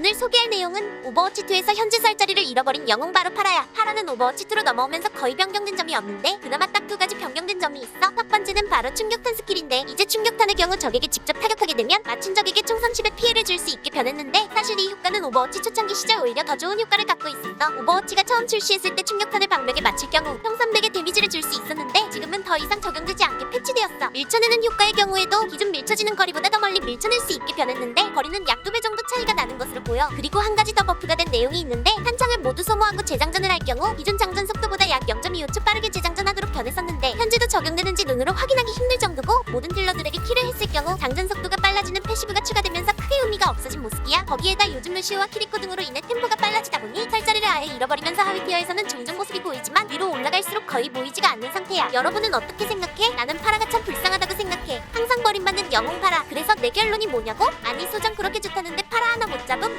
오늘 소개할 내용은 오버워치 2에서 현재 살 자리를 잃어버린 영웅 바로 파라야. 파라는 오버워치 2로 넘어오면서 거의 변경된 점이 없는데 그나마 딱 두 가지 변경 바로 충격탄 스킬인데 이제 충격탄의 경우 적에게 직접 타격하게 되면 맞힌 적에게 총 30의 피해를 줄 수 있게 변했는데 사실 이 효과는 오버워치 초창기 시절 오히려 더 좋은 효과를 갖고 있었어. 오버워치가 처음 출시했을 때 충격탄을 방벽에 맞힐 경우 총 300의 데미지를 줄 수 있었는데 지금은 더 이상 적용되지 않게 패치되었어. 밀쳐내는 효과의 경우에도 기존 밀쳐지는 거리보다 더 멀리 밀쳐낼 수 있게 변했는데 거리는 약두배 정도 차이가 나는 것으로 보여. 그리고 한 가지 더 버프가 된 내용이 있는데 한 창을 모두 소모하고 재장전을 할 경우 기존 장전 속도보다 약 0.25초 빠르게 재장전하도록 변했었는데 적용되는지 눈으로 확인하기 힘들 정도고 모든 딜러들에게 킬을 했을 경우 장전 속도가 빨라지는 패시브가 추가되면서 크게 의미가 없어진 모습이야. 거기에다 요즘 루시오와 키리코 등으로 인해 템포가 빨라지다 보니 살자리를 아예 잃어버리면서 하위 티어에서는 종종 모습이 보이지만 위로 올라갈수록 거의 보이지가 않는 상태야. 여러분은 어떻게 생각해? 나는 파라가 참 불쌍하다고 생각해. 항상 버림받는 영웅 파라. 그래서 내 결론이 뭐냐고? 아니 소장 그렇게 좋다는데 파라 하나 못 잡음?